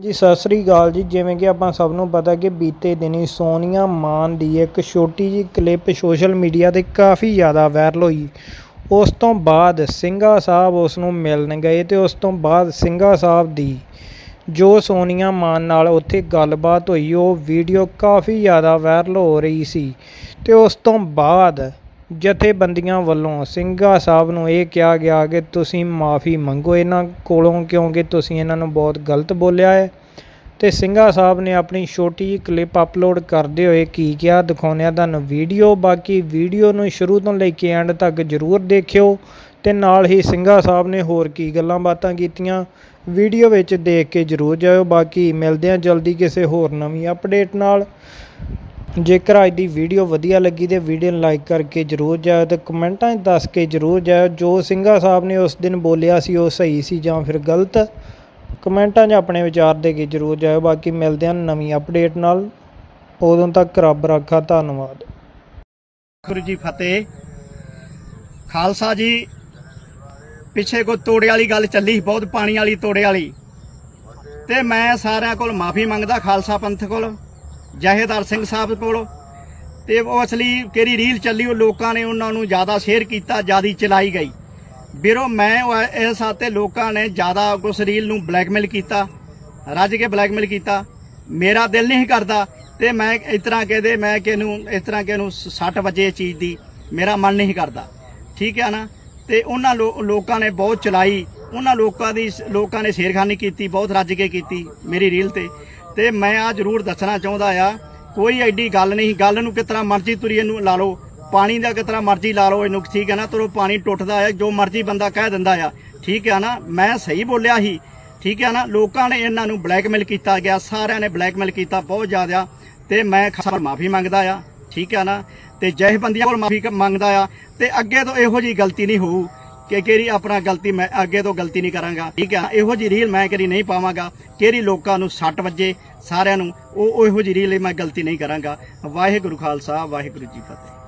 ਜੀ, ਸਤਿ ਸ੍ਰੀ ਅਕਾਲ ਜੀ। ਜਿਵੇਂ ਕਿ ਆਪਾਂ ਸਭ ਨੂੰ ਪਤਾ ਕਿ ਬੀਤੇ ਦਿਨੀ ਸੋਨੀਆ ਮਾਨ ਦੀ ਇੱਕ ਛੋਟੀ ਜਿਹੀ ਕਲਿੱਪ ਸੋਸ਼ਲ ਮੀਡੀਆ ਤੇ ਕਾਫੀ ਜ਼ਿਆਦਾ ਵਾਇਰਲ ਹੋਈ। ਉਸ ਤੋਂ ਬਾਅਦ ਸਿੰਘਾ ਸਾਹਿਬ ਉਸ ਨੂੰ ਮਿਲਣ ਗਏ ਤੇ ਉਸ ਤੋਂ ਬਾਅਦ ਸਿੰਘਾ ਸਾਹਿਬ ਦੀ ਜੋ ਸੋਨੀਆ ਮਾਨ ਨਾਲ ਉੱਥੇ ਗੱਲਬਾਤ ਹੋਈ, ਉਹ ਵੀਡੀਓ ਕਾਫੀ ਜ਼ਿਆਦਾ ਵਾਇਰਲ ਹੋ ਰਹੀ ਸੀ। ਤੇ ਉਸ ਤੋਂ ਬਾਅਦ ਜਥੇਬੰਦੀਆਂ ਵੱਲੋਂ ਸਿੰਘਾ ਸਾਹਿਬ ਨੂੰ ਇਹ ਕਿਹਾ ਗਿਆ ਕਿ ਤੁਸੀਂ ਮਾਫੀ ਮੰਗੋ ਇਹਨਾਂ ਕੋਲੋਂ ਕਿਉਂਕਿ ਤੁਸੀਂ ਇਹਨਾਂ ਨੂੰ ਬਹੁਤ ਗਲਤ ਬੋਲਿਆ ਹੈ। ਤੇ ਸਿੰਘਾ ਸਾਹਿਬ ਨੇ ਆਪਣੀ ਛੋਟੀ ਜਿਹੀ ਕਲਿੱਪ ਅਪਲੋਡ ਕਰਦੇ ਹੋਏ ਕੀ ਕਿਹਾ ਦਿਖਾਉਂਦੇ ਹਾਂ ਤੁਹਾਨੂੰ ਵੀਡੀਓ, ਬਾਕੀ ਵੀਡੀਓ ਨੂੰ ਸ਼ੁਰੂ ਤੋਂ ਲੈ ਕੇ ਐਂਡ ਤੱਕ ਜ਼ਰੂਰ ਦੇਖਿਓ। ਤੇ ਨਾਲ ਹੀ ਸਿੰਘਾ ਸਾਹਿਬ ਨੇ ਹੋਰ ਕੀ ਗੱਲਾਂ ਬਾਤਾਂ ਕੀਤੀਆਂ, ਵੀਡੀਓ ਵਿੱਚ ਦੇਖ ਕੇ ਜ਼ਰੂਰ ਜਾਇਓ। ਬਾਕੀ ਮਿਲਦੇ ਹਾਂ ਜਲਦੀ ਕਿਸੇ ਹੋਰ ਨਵੀਂ ਅਪਡੇਟ ਨਾਲ। ਜੇਕਰ ਅੱਜ ਦੀ ਵੀਡੀਓ ਵਧੀਆ ਲੱਗੀ ਤੇ ਵੀਡੀਓ ਨੂੰ ਲਾਈਕ ਕਰਕੇ ਜਰੂਰ ਜਾਇਓ ਤੇ ਕਮੈਂਟਾਂ 'ਚ ਦੱਸ ਕੇ ਜਰੂਰ ਜਾਇਓ। ਜੋ ਸਿੰਘਾ ਸਾਹਿਬ ਨੇ ਉਸ ਦਿਨ ਬੋਲਿਆ ਸੀ ਉਹ ਸਹੀ ਸੀ ਜਾਂ ਫਿਰ ਗਲਤ? ਕਮੈਂਟਾਂ 'ਚ ਆਪਣੇ ਵਿਚਾਰ ਦੇ ਕੇ ਜਰੂਰ ਜਾਇਓ। ਬਾਕੀ ਮਿਲਦੇ ਹਾਂ ਨਵੀਂ ਅਪਡੇਟ ਨਾਲ। ਉਦੋਂ ਤੱਕ ਰੱਬ ਰਾਖਾ। ਧੰਨਵਾਦ। ਗੁਰੂ ਜੀ ਫਤਿਹ। ਖਾਲਸਾ ਜੀ ਪਿੱਛੇ ਕੋ ਤੋੜੇ ਵਾਲੀ ਗੱਲ ਚੱਲੀ ਸੀ, ਬਹੁਤ ਪਾਣੀ ਵਾਲੀ ਤੋੜੇ ਵਾਲੀ। ਤੇ ਮੈਂ ਸਾਰਿਆਂ ਕੋਲ ਮਾਫੀ ਮੰਗਦਾ ਖਾਲਸਾ ਪੰਥ ਕੋਲ। ਜਹੇਦਾਰ ਸਿੰਘ ਸਾਹਿਬ ਕੋਲ। ਤੇ ਉਹ ਅਸਲੀ ਕਿਹੜੀ ਰੀਲ ਚੱਲੀ ਉਹ ਲੋਕਾਂ ਨੇ ਉਹਨਾਂ ਨੂੰ ਜ਼ਿਆਦਾ ਸ਼ੇਅਰ ਕੀਤਾ, ਜਿਆਦੀ ਚਲਾਈ ਗਈ। ਵੀਰੋ, ਮੈਂ ਉਹ ਇਸ ਹੱਥੇ ਲੋਕਾਂ ਨੇ ਜ਼ਿਆਦਾ ਉਸ ਰੀਲ ਨੂੰ ਬਲੈਕਮੇਲ ਕੀਤਾ, ਰੱਜ ਕੇ ਬਲੈਕਮੇਲ ਕੀਤਾ। ਮੇਰਾ ਦਿਲ ਨਹੀਂ ਕਰਦਾ ਤੇ ਮੈਂ ਇਸ ਤਰ੍ਹਾਂ ਕਹਦੇ, ਮੈਂ ਕਿਹਨੂੰ, ਇਸ ਤਰ੍ਹਾਂ ਕਿਹਨੂੰ 60 ਵਜੇ ਇਹ ਚੀਜ਼ ਦੀ ਮੇਰਾ ਮਨ ਨਹੀਂ ਕਰਦਾ। ਠੀਕ ਹੈ ਨਾ? ਤੇ ਉਹਨਾਂ ਲੋਕਾਂ ਨੇ ਬਹੁਤ ਚਲਾਈ, ਉਹਨਾਂ ਲੋਕਾਂ ਦੀ ਲੋਕਾਂ ਨੇ ਸ਼ੇਰਖਾਨੀ ਕੀਤੀ, ਬਹੁਤ ਰੱਜ ਕੇ ਕੀਤੀ ਮੇਰੀ ਰੀਲ ਤੇ। ਤੇ ਮੈਂ ਆ ਜ਼ਰੂਰ ਦੱਸਣਾ ਚਾਹੁੰਦਾ ਆ, ਕੋਈ ਐਡੀ ਗੱਲ ਨਹੀਂ, ਗੱਲ ਨੂੰ ਕਿਤਨਾ ਮਰਜ਼ੀ ਤੁਰੀ ਇਹਨੂੰ ਲਾ ਲਓ, ਪਾਣੀ ਦਾ ਕਿਤਨਾ ਮਰਜ਼ੀ ਲਾ ਲਓ ਇਹਨੂੰ, ਠੀਕ ਹੈ ਨਾ ਤਰੋ ਪਾਣੀ ਟੁੱਟਦਾ ਆ, ਜੋ ਮਰਜ਼ੀ ਬੰਦਾ ਕਹਿ ਦਿੰਦਾ ਆ, ਠੀਕ ਹੈ ਨਾ, ਮੈਂ ਸਹੀ ਬੋਲਿਆ ਸੀ, ਠੀਕ ਹੈ ਨਾ, ਲੋਕਾਂ ਨੇ ਇਹਨਾਂ ਨੂੰ ਬਲੈਕਮੇਲ ਕੀਤਾ ਗਿਆ, ਸਾਰਿਆਂ ਨੇ ਬਲੈਕਮੇਲ ਕੀਤਾ ਬਹੁਤ ਜ਼ਿਆਦਾ, ਤੇ ਮੈਂ ਖਾਸਾ ਮਾਫੀ ਮੰਗਦਾ ਆ, ਠੀਕ ਹੈ ਨਾ, ਤੇ ਜਥੇਬੰਦੀਆਂ ਕੋਲ ਮਾਫੀ ਮੰਗਦਾ ਆ, ਤੇ ਅੱਗੇ ਤੋਂ ਇਹੋ ਜੀ ਗਲਤੀ ਨਹੀਂ ਹੋਊ। ਕਿ ਕਿਹੜੀ ਆਪਣਾ ਗਲਤੀ ਮੈਂ ਅੱਗੇ ਤੋਂ ਗਲਤੀ ਨਹੀਂ ਕਰਾਂਗਾ। ਠੀਕ ਹੈ ਇਹੋ ਜੀ ਰੀਲ ਮੈਂ ਕਰੀ ਨਹੀਂ ਪਾਵਾਂਗਾ। ਕਿਹੜੀ ਲੋਕਾਂ ਨੂੰ 60 ਵਜੇ ਸਾਰਿਆਂ ਨੂੰ, ਉਹ ਉਹ ਇਹੋ ਜੀ ਰੀਲ ਮੈਂ ਗਲਤੀ ਨਹੀਂ ਕਰਾਂਗਾ। ਵਾਹਿਗੁਰੂ ਖਾਲਸਾ, ਵਾਹਿਗੁਰੂ ਜੀ ਫਤਿਹ।